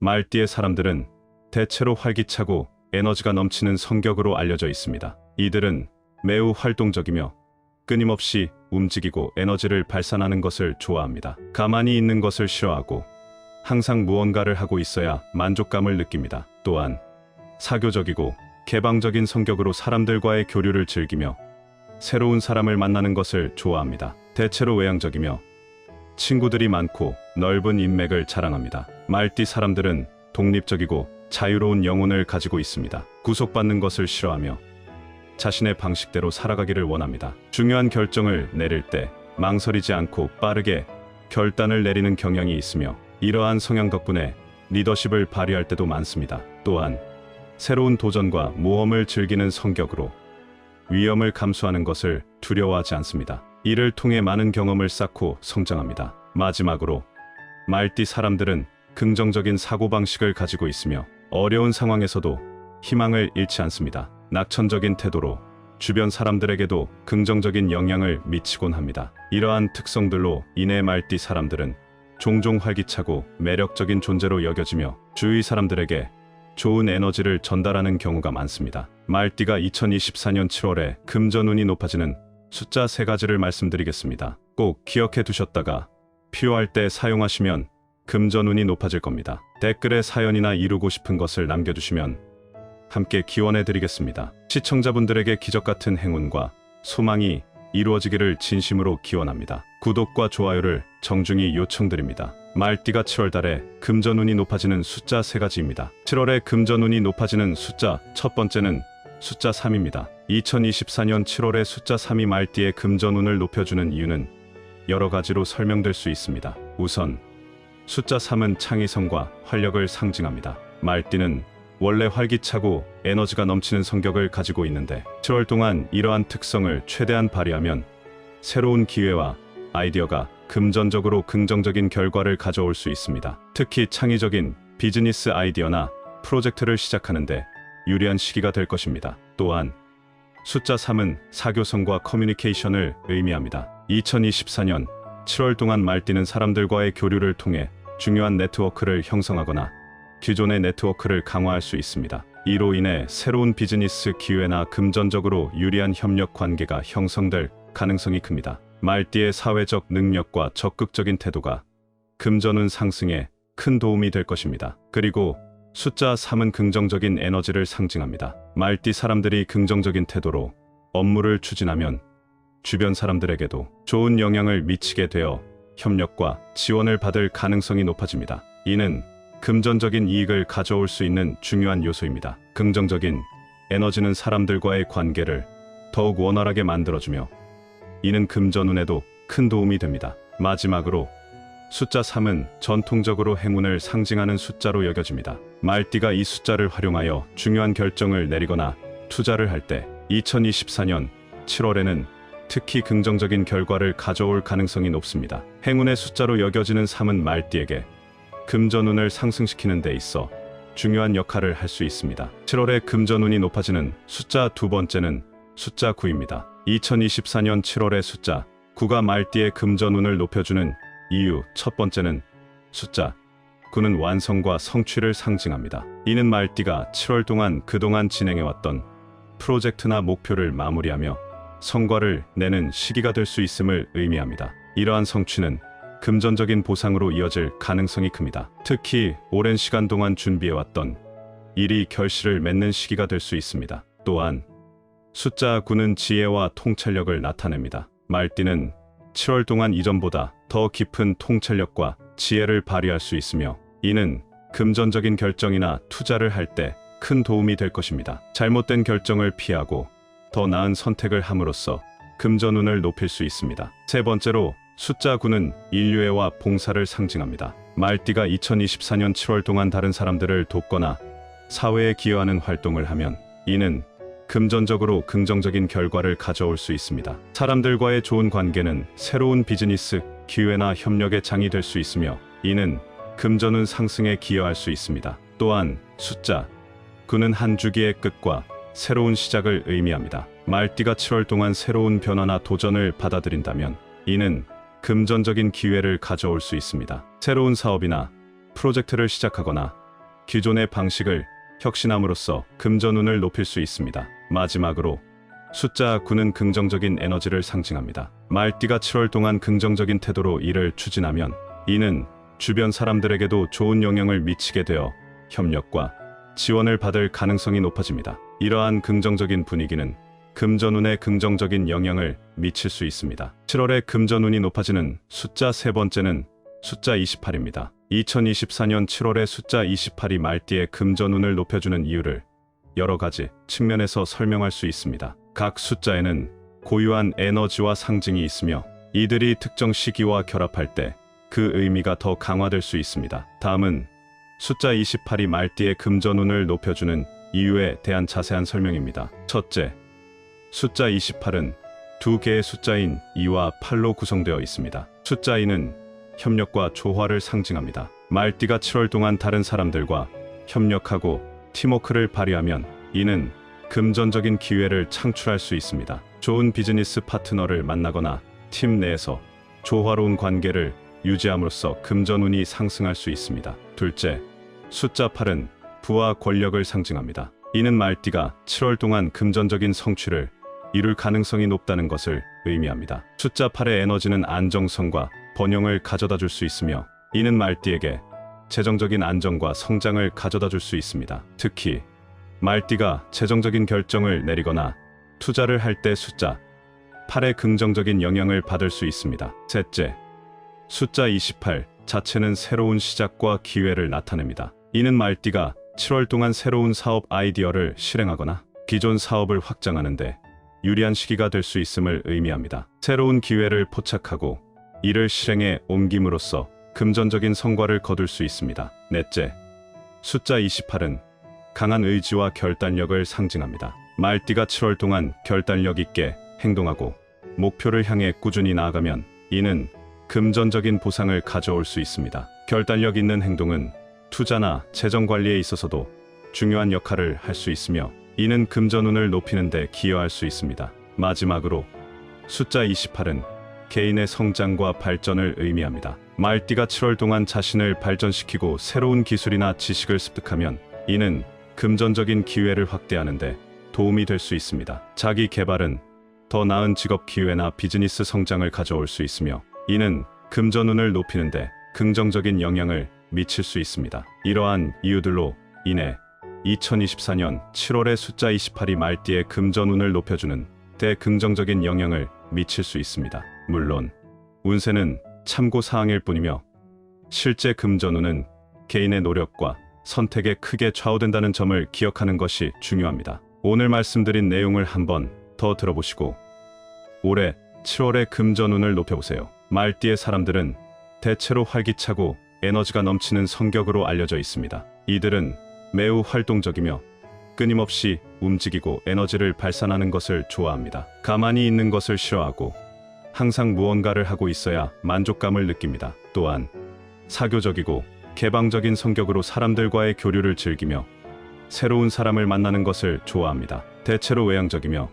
말띠의 사람들은 대체로 활기차고 에너지가 넘치는 성격으로 알려져 있습니다. 이들은 매우 활동적이며 끊임없이 움직이고 에너지를 발산하는 것을 좋아합니다. 가만히 있는 것을 싫어하고 항상 무언가를 하고 있어야 만족감을 느낍니다. 또한 사교적이고 개방적인 성격으로 사람들과의 교류를 즐기며 새로운 사람을 만나는 것을 좋아합니다. 대체로 외향적이며 친구들이 많고 넓은 인맥을 자랑합니다. 말띠 사람들은 독립적이고 자유로운 영혼을 가지고 있습니다. 구속받는 것을 싫어하며 자신의 방식대로 살아가기를 원합니다. 중요한 결정을 내릴 때 망설이지 않고 빠르게 결단을 내리는 경향이 있으며 이러한 성향 덕분에 리더십을 발휘할 때도 많습니다. 또한 새로운 도전과 모험을 즐기는 성격으로 위험을 감수하는 것을 두려워하지 않습니다. 이를 통해 많은 경험을 쌓고 성장합니다. 마지막으로 말띠 사람들은 긍정적인 사고방식을 가지고 있으며 어려운 상황에서도 희망을 잃지 않습니다. 낙천적인 태도로 주변 사람들에게도 긍정적인 영향을 미치곤 합니다. 이러한 특성들로 인해 말띠 사람들은 종종 활기차고 매력적인 존재로 여겨지며 주위 사람들에게 좋은 에너지를 전달하는 경우가 많습니다. 말띠가 2024년 7월에 금전운이 높아지는 숫자 세 가지를 말씀드리겠습니다. 꼭 기억해 두셨다가 필요할 때 사용하시면 금전운이 높아질 겁니다. 댓글에 사연이나 이루고 싶은 것을 남겨주시면 함께 기원해 드리겠습니다. 시청자분들에게 기적 같은 행운과 소망이 이루어지기를 진심으로 기원합니다. 구독과 좋아요를 정중히 요청드립니다. 말띠가 7월 달에 금전운이 높아지는 숫자 세 가지입니다. 7월에 금전운이 높아지는 숫자 첫 번째는 숫자 3입니다. 2024년 7월에 숫자 3이 말띠의 금전운을 높여주는 이유는 여러 가지로 설명될 수 있습니다. 우선 숫자 3은 창의성과 활력을 상징합니다. 말띠는 원래 활기차고 에너지가 넘치는 성격을 가지고 있는데 7월 동안 이러한 특성을 최대한 발휘하면 새로운 기회와 아이디어가 금전적으로 긍정적인 결과를 가져올 수 있습니다. 특히 창의적인 비즈니스 아이디어나 프로젝트를 시작하는데 유리한 시기가 될 것입니다. 또한 숫자 3은 사교성과 커뮤니케이션을 의미합니다. 2024년 7월 동안 말띠는 사람들과의 교류를 통해 중요한 네트워크를 형성하거나 기존의 네트워크를 강화할 수 있습니다. 이로 인해 새로운 비즈니스 기회나 금전적으로 유리한 협력 관계가 형성될 가능성이 큽니다. 말띠의 사회적 능력과 적극적인 태도가 금전운 상승에 큰 도움이 될 것입니다. 그리고 숫자 3은 긍정적인 에너지를 상징합니다. 말띠 사람들이 긍정적인 태도로 업무를 추진하면 주변 사람들에게도 좋은 영향을 미치게 되어 협력과 지원을 받을 가능성이 높아집니다. 이는 금전적인 이익을 가져올 수 있는 중요한 요소입니다. 긍정적인 에너지는 사람들과의 관계를 더욱 원활하게 만들어주며 이는 금전운에도 큰 도움이 됩니다. 마지막으로 숫자 3은 전통적으로 행운을 상징하는 숫자로 여겨집니다. 말띠가 이 숫자를 활용하여 중요한 결정을 내리거나 투자를 할 때 2024년 7월에는 특히 긍정적인 결과를 가져올 가능성이 높습니다. 행운의 숫자로 여겨지는 3은 말띠에게 금전운을 상승시키는 데 있어 중요한 역할을 할 수 있습니다. 7월에 금전운이 높아지는 숫자 두 번째는 숫자 9입니다. 2024년 7월의 숫자 9가 말띠의 금전운을 높여주는 이유 첫 번째는 숫자 9는 완성과 성취를 상징합니다. 이는 말띠가 7월 동안 그동안 진행해왔던 프로젝트나 목표를 마무리하며 성과를 내는 시기가 될 수 있음을 의미합니다. 이러한 성취는 금전적인 보상으로 이어질 가능성이 큽니다. 특히 오랜 시간 동안 준비해왔던 일이 결실을 맺는 시기가 될 수 있습니다. 또한 숫자 9는 지혜와 통찰력을 나타냅니다. 말띠는 7월 동안 이전보다 더 깊은 통찰력과 지혜를 발휘할 수 있으며 이는 금전적인 결정이나 투자를 할 때 큰 도움이 될 것입니다. 잘못된 결정을 피하고 더 나은 선택을 함으로써 금전운을 높일 수 있습니다. 세 번째로 숫자 9는 인류애와 봉사를 상징합니다. 말띠가 2024년 7월 동안 다른 사람들을 돕거나 사회에 기여하는 활동을 하면 이는 금전적으로 긍정적인 결과를 가져올 수 있습니다. 사람들과의 좋은 관계는 새로운 비즈니스 기회나 협력의 장이 될 수 있으며 이는 금전운 상승에 기여할 수 있습니다. 또한 숫자 9는 한 주기의 끝과 새로운 시작을 의미합니다. 말띠가 7월 동안 새로운 변화나 도전을 받아들인다면 이는 금전적인 기회를 가져올 수 있습니다. 새로운 사업이나 프로젝트를 시작하거나 기존의 방식을 혁신함으로써 금전운을 높일 수 있습니다. 마지막으로 숫자 9는 긍정적인 에너지를 상징합니다. 말띠가 7월 동안 긍정적인 태도로 일을 추진하면 이는 주변 사람들에게도 좋은 영향을 미치게 되어 협력과 지원을 받을 가능성이 높아집니다. 이러한 긍정적인 분위기는 금전운에 긍정적인 영향을 미칠 수 있습니다. 7월에 금전운이 높아지는 숫자 세 번째는 숫자 28입니다. 2024년 7월에 숫자 28이 말띠의 금전운을 높여주는 이유를 여러 가지 측면에서 설명할 수 있습니다. 각 숫자에는 고유한 에너지와 상징이 있으며 이들이 특정 시기와 결합할 때 그 의미가 더 강화될 수 있습니다. 다음은 숫자 28이 말띠의 금전운을 높여주는 이유에 대한 자세한 설명입니다. 첫째, 숫자 28은 두 개의 숫자인 2와 8로 구성되어 있습니다. 숫자 2는 협력과 조화를 상징합니다. 말띠가 7월 동안 다른 사람들과 협력하고 팀워크를 발휘하면 이는 금전적인 기회를 창출할 수 있습니다. 좋은 비즈니스 파트너를 만나거나 팀 내에서 조화로운 관계를 유지함으로써 금전운이 상승할 수 있습니다. 둘째, 숫자 8은 부와 권력을 상징합니다. 이는 말띠가 7월 동안 금전적인 성취를 이룰 가능성이 높다는 것을 의미합니다. 숫자 8의 에너지는 안정성과 번영을 가져다 줄 수 있으며 이는 말띠에게 재정적인 안정과 성장을 가져다 줄 수 있습니다. 특히 말띠가 재정적인 결정을 내리거나 투자를 할 때 숫자 8의 긍정적인 영향을 받을 수 있습니다. 셋째, 숫자 28 자체는 새로운 시작과 기회를 나타냅니다. 이는 말띠가 7월 동안 새로운 사업 아이디어를 실행하거나 기존 사업을 확장하는데 유리한 시기가 될 수 있음을 의미합니다. 새로운 기회를 포착하고 이를 실행에 옮김으로써 금전적인 성과를 거둘 수 있습니다. 넷째, 숫자 28은 강한 의지와 결단력을 상징합니다. 말띠가 7월 동안 결단력 있게 행동하고 목표를 향해 꾸준히 나아가면 이는 금전적인 보상을 가져올 수 있습니다. 결단력 있는 행동은 투자나 재정 관리에 있어서도 중요한 역할을 할 수 있으며 이는 금전운을 높이는 데 기여할 수 있습니다. 마지막으로 숫자 28은 개인의 성장과 발전을 의미합니다. 말띠가 7월 동안 자신을 발전시키고 새로운 기술이나 지식을 습득하면 이는 금전적인 기회를 확대하는데 도움이 될 수 있습니다. 자기 개발은 더 나은 직업 기회나 비즈니스 성장을 가져올 수 있으며 이는 금전운을 높이는데 긍정적인 영향을 미칠 수 있습니다. 이러한 이유들로 인해 2024년 7월의 숫자 28이 말띠의 금전운을 높여주는 대 긍정적인 영향을 미칠 수 있습니다. 물론 운세는 참고 사항일 뿐이며 실제 금전운은 개인의 노력과 선택에 크게 좌우된다는 점을 기억하는 것이 중요합니다. 오늘 말씀드린 내용을 한번 더 들어보시고 올해 7월의 금전운을 높여보세요. 말띠의 사람들은 대체로 활기차고 에너지가 넘치는 성격으로 알려져 있습니다. 이들은 매우 활동적이며 끊임없이 움직이고 에너지를 발산하는 것을 좋아합니다. 가만히 있는 것을 싫어하고 항상 무언가를 하고 있어야 만족감을 느낍니다. 또한 사교적이고 개방적인 성격으로 사람들과의 교류를 즐기며 새로운 사람을 만나는 것을 좋아합니다. 대체로 외향적이며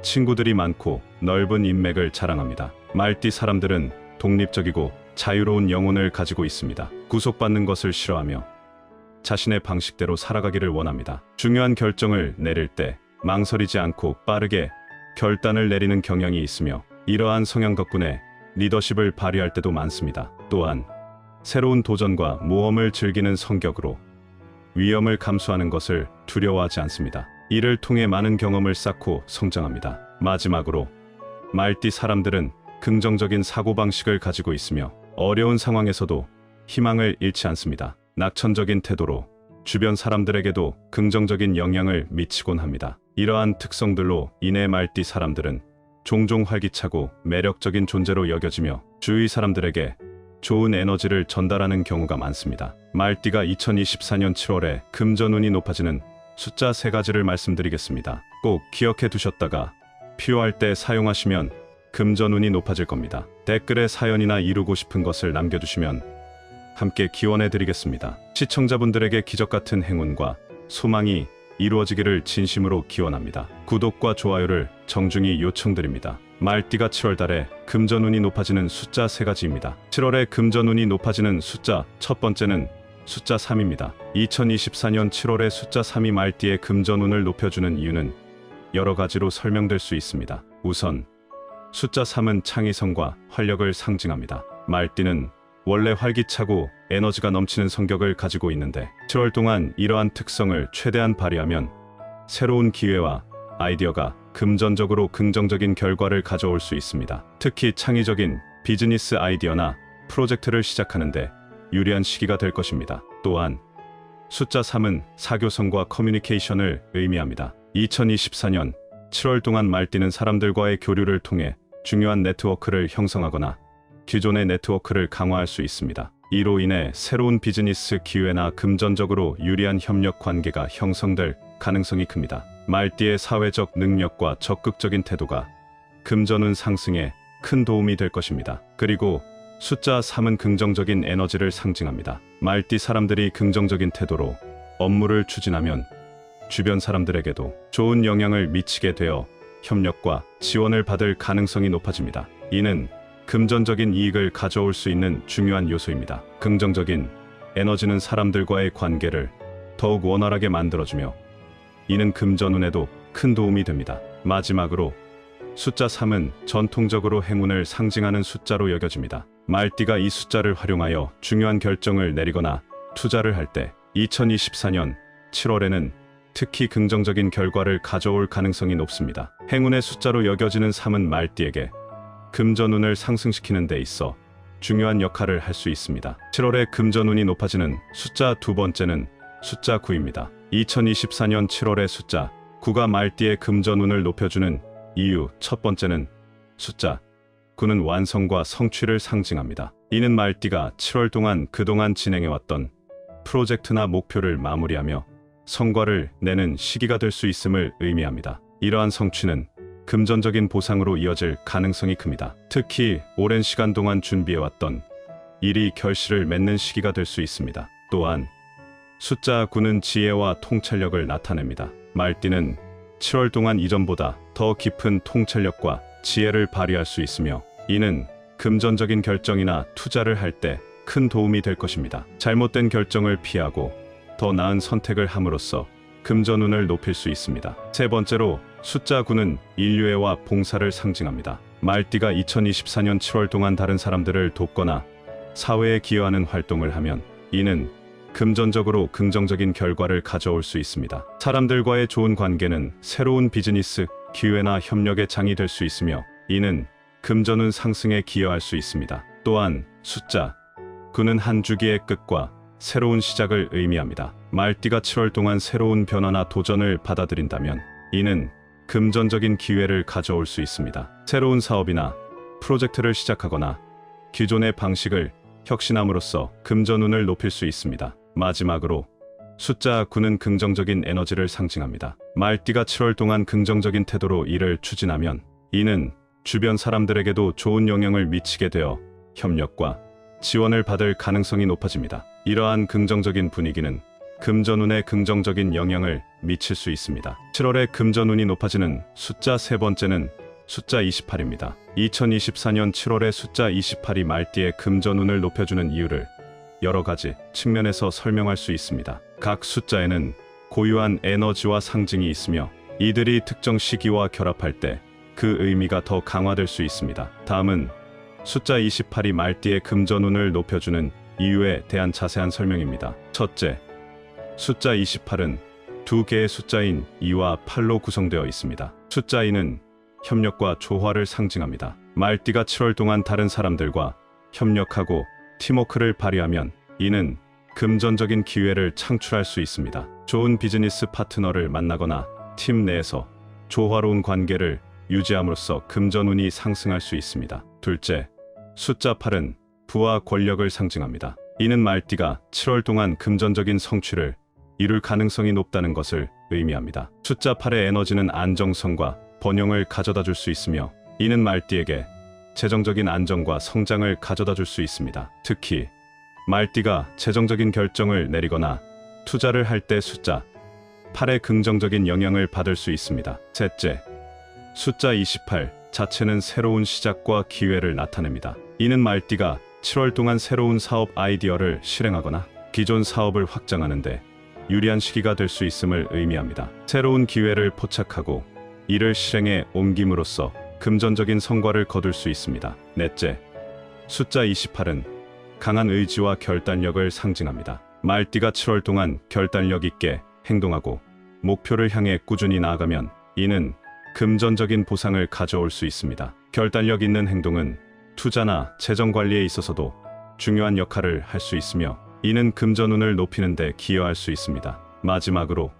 친구들이 많고 넓은 인맥을 자랑합니다. 말띠 사람들은 독립적이고 자유로운 영혼을 가지고 있습니다. 구속받는 것을 싫어하며 자신의 방식대로 살아가기를 원합니다. 중요한 결정을 내릴 때 망설이지 않고 빠르게 결단을 내리는 경향이 있으며 이러한 성향 덕분에 리더십을 발휘할 때도 많습니다. 또한 새로운 도전과 모험을 즐기는 성격으로 위험을 감수하는 것을 두려워하지 않습니다. 이를 통해 많은 경험을 쌓고 성장합니다. 마지막으로 말띠 사람들은 긍정적인 사고방식을 가지고 있으며 어려운 상황에서도 희망을 잃지 않습니다. 낙천적인 태도로 주변 사람들에게도 긍정적인 영향을 미치곤 합니다. 이러한 특성들로 인해 말띠 사람들은 종종 활기차고 매력적인 존재로 여겨지며 주위 사람들에게 좋은 에너지를 전달하는 경우가 많습니다. 말띠가 2024년 7월에 금전운이 높아지는 숫자 세 가지를 말씀드리겠습니다. 꼭 기억해 두셨다가 필요할 때 사용하시면 금전운이 높아질 겁니다. 댓글에 사연이나 이루고 싶은 것을 남겨주시면 함께 기원해 드리겠습니다. 시청자분들에게 기적 같은 행운과 소망이 이루어지기를 진심으로 기원합니다. 구독과 좋아요를 정중히 요청드립니다. 말띠가 7월 달에 금전운이 높아지는 숫자 세 가지입니다. 7월에 금전운이 높아지는 숫자 첫 번째는 숫자 3입니다. 2024년 7월에 숫자 3이 말띠의 금전운을 높여주는 이유는 여러 가지로 설명될 수 있습니다. 우선 숫자 3은 창의성과 활력을 상징합니다. 말띠는 원래 활기차고 에너지가 넘치는 성격을 가지고 있는데 7월 동안 이러한 특성을 최대한 발휘하면 새로운 기회와 아이디어가 금전적으로 긍정적인 결과를 가져올 수 있습니다. 특히 창의적인 비즈니스 아이디어나 프로젝트를 시작하는데 유리한 시기가 될 것입니다. 또한 숫자 3은 사교성과 커뮤니케이션을 의미합니다. 2024년 7월 동안 말띠는 사람들과의 교류를 통해 중요한 네트워크를 형성하거나 기존의 네트워크를 강화할 수 있습니다. 이로 인해 새로운 비즈니스 기회나 금전적으로 유리한 협력 관계가 형성될 가능성이 큽니다. 말띠의 사회적 능력과 적극적인 태도가 금전운 상승에 큰 도움이 될 것입니다. 그리고 숫자 3은 긍정적인 에너지를 상징합니다. 말띠 사람들이 긍정적인 태도로 업무를 추진하면 주변 사람들에게도 좋은 영향을 미치게 되어 협력과 지원을 받을 가능성이 높아집니다. 이는 금전적인 이익을 가져올 수 있는 중요한 요소입니다. 긍정적인 에너지는 사람들과의 관계를 더욱 원활하게 만들어주며 이는 금전운에도 큰 도움이 됩니다. 마지막으로 숫자 3은 전통적으로 행운을 상징하는 숫자로 여겨집니다. 말띠가 이 숫자를 활용하여 중요한 결정을 내리거나 투자를 할 때 2024년 7월에는 특히 긍정적인 결과를 가져올 가능성이 높습니다. 행운의 숫자로 여겨지는 3은 말띠에게 금전운을 상승시키는 데 있어 중요한 역할을 할 수 있습니다. 7월에 금전운이 높아지는 숫자 두 번째는 숫자 9입니다. 2024년 7월의 숫자 9가 말띠의 금전운을 높여주는 이유 첫 번째는 숫자 9는 완성과 성취를 상징합니다. 이는 말띠가 7월 동안 그동안 진행해왔던 프로젝트나 목표를 마무리하며 성과를 내는 시기가 될 수 있음을 의미합니다. 이러한 성취는 금전적인 보상으로 이어질 가능성이 큽니다. 특히 오랜 시간 동안 준비해왔던 일이 결실을 맺는 시기가 될 수 있습니다. 또한 숫자 9는 지혜와 통찰력을 나타냅니다. 말띠는 7월 동안 이전보다 더 깊은 통찰력과 지혜를 발휘할 수 있으며 이는 금전적인 결정이나 투자를 할 때 큰 도움이 될 것입니다. 잘못된 결정을 피하고 더 나은 선택을 함으로써 금전운을 높일 수 있습니다. 세 번째로 숫자 9는 인류애와 봉사를 상징합니다. 말띠가 2024년 7월 동안 다른 사람들을 돕거나 사회에 기여하는 활동을 하면 이는 금전적으로 긍정적인 결과를 가져올 수 있습니다. 사람들과의 좋은 관계는 새로운 비즈니스, 기회나 협력의 장이 될 수 있으며 이는 금전운 상승에 기여할 수 있습니다. 또한 숫자 9는 한 주기의 끝과 새로운 시작을 의미합니다. 말띠가 7월 동안 새로운 변화나 도전을 받아들인다면 이는 금전적인 기회를 가져올 수 있습니다. 새로운 사업이나 프로젝트를 시작하거나 기존의 방식을 혁신함으로써 금전운을 높일 수 있습니다. 마지막으로 숫자 9는 긍정적인 에너지를 상징합니다. 말띠가 7월 동안 긍정적인 태도로 일을 추진하면 이는 주변 사람들에게도 좋은 영향을 미치게 되어 협력과 지원을 받을 가능성이 높아집니다. 이러한 긍정적인 분위기는 금전운에 긍정적인 영향을 미칠 수 있습니다. 7월에 금전운이 높아지는 숫자 세 번째는 숫자 28입니다. 2024년 7월에 숫자 28이 말띠의 금전운을 높여주는 이유를 여러 가지 측면에서 설명할 수 있습니다. 각 숫자에는 고유한 에너지와 상징이 있으며 이들이 특정 시기와 결합할 때 그 의미가 더 강화될 수 있습니다. 다음은 숫자 28이 말띠의 금전운을 높여주는 이유에 대한 자세한 설명입니다. 첫째, 숫자 28은 두 개의 숫자인 2와 8로 구성되어 있습니다. 숫자 2는 협력과 조화를 상징합니다. 말띠가 7월 동안 다른 사람들과 협력하고 팀워크를 발휘하면 이는 금전적인 기회를 창출할 수 있습니다. 좋은 비즈니스 파트너를 만나거나 팀 내에서 조화로운 관계를 유지함으로써 금전운이 상승할 수 있습니다. 둘째, 숫자 8은 부와 권력을 상징합니다. 이는 말띠가 7월 동안 금전적인 성취를 이룰 가능성이 높다는 것을 의미합니다. 숫자 8의 에너지는 안정성과 번영을 가져다 줄 수 있으며 이는 말띠에게 재정적인 안정과 성장을 가져다 줄 수 있습니다. 특히 말띠가 재정적인 결정을 내리거나 투자를 할 때 숫자 8의 긍정적인 영향을 받을 수 있습니다. 셋째, 숫자 28 자체는 새로운 시작과 기회를 나타냅니다. 이는 말띠가 7월 동안 새로운 사업 아이디어를 실행하거나 기존 사업을 확장하는데 유리한 시기가 될 수 있음을 의미합니다. 새로운 기회를 포착하고 이를 실행에 옮김으로써 금전적인 성과를 거둘 수 있습니다. 넷째, 숫자 28은 강한 의지와 결단력을 상징합니다. 말띠가 7월 동안 결단력 있게 행동하고 목표를 향해 꾸준히 나아가면 이는 금전적인 보상을 가져올 수 있습니다. 결단력 있는 행동은 투자나 재정 관리에 있어서도 중요한 역할을 할 수 있으며 이는 금전운을 높이는 데 기여할 수 있습니다. 마지막으로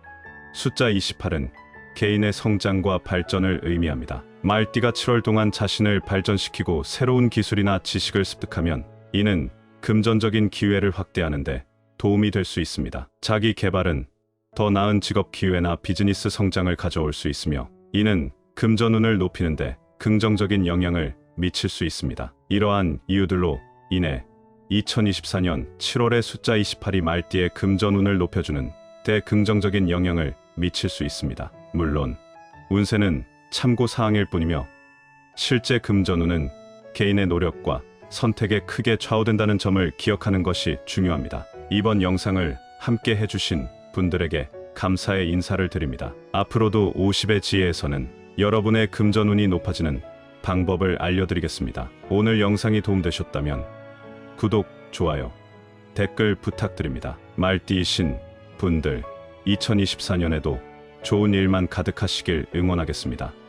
숫자 28은 개인의 성장과 발전을 의미합니다. 말띠가 7월 동안 자신을 발전시키고 새로운 기술이나 지식을 습득하면 이는 금전적인 기회를 확대하는 데 도움이 될 수 있습니다. 자기 개발은 더 나은 직업 기회나 비즈니스 성장을 가져올 수 있으며 이는 금전운을 높이는 데 긍정적인 영향을 미칠 수 있습니다. 이러한 이유들로 인해 2024년 7월의 숫자 28이 말띠의 금전운을 높여주는 대긍정적인 영향을 미칠 수 있습니다. 물론 운세는 참고 사항일 뿐이며 실제 금전운은 개인의 노력과 선택에 크게 좌우된다는 점을 기억하는 것이 중요합니다. 이번 영상을 함께 해주신 분들에게 감사의 인사를 드립니다. 앞으로도 50의 지혜에서는 여러분의 금전운이 높아지는 방법을 알려드리겠습니다. 오늘 영상이 도움되셨다면 구독, 좋아요, 댓글 부탁드립니다. 말띠이신 분들 2024년에도 좋은 일만 가득하시길 응원하겠습니다.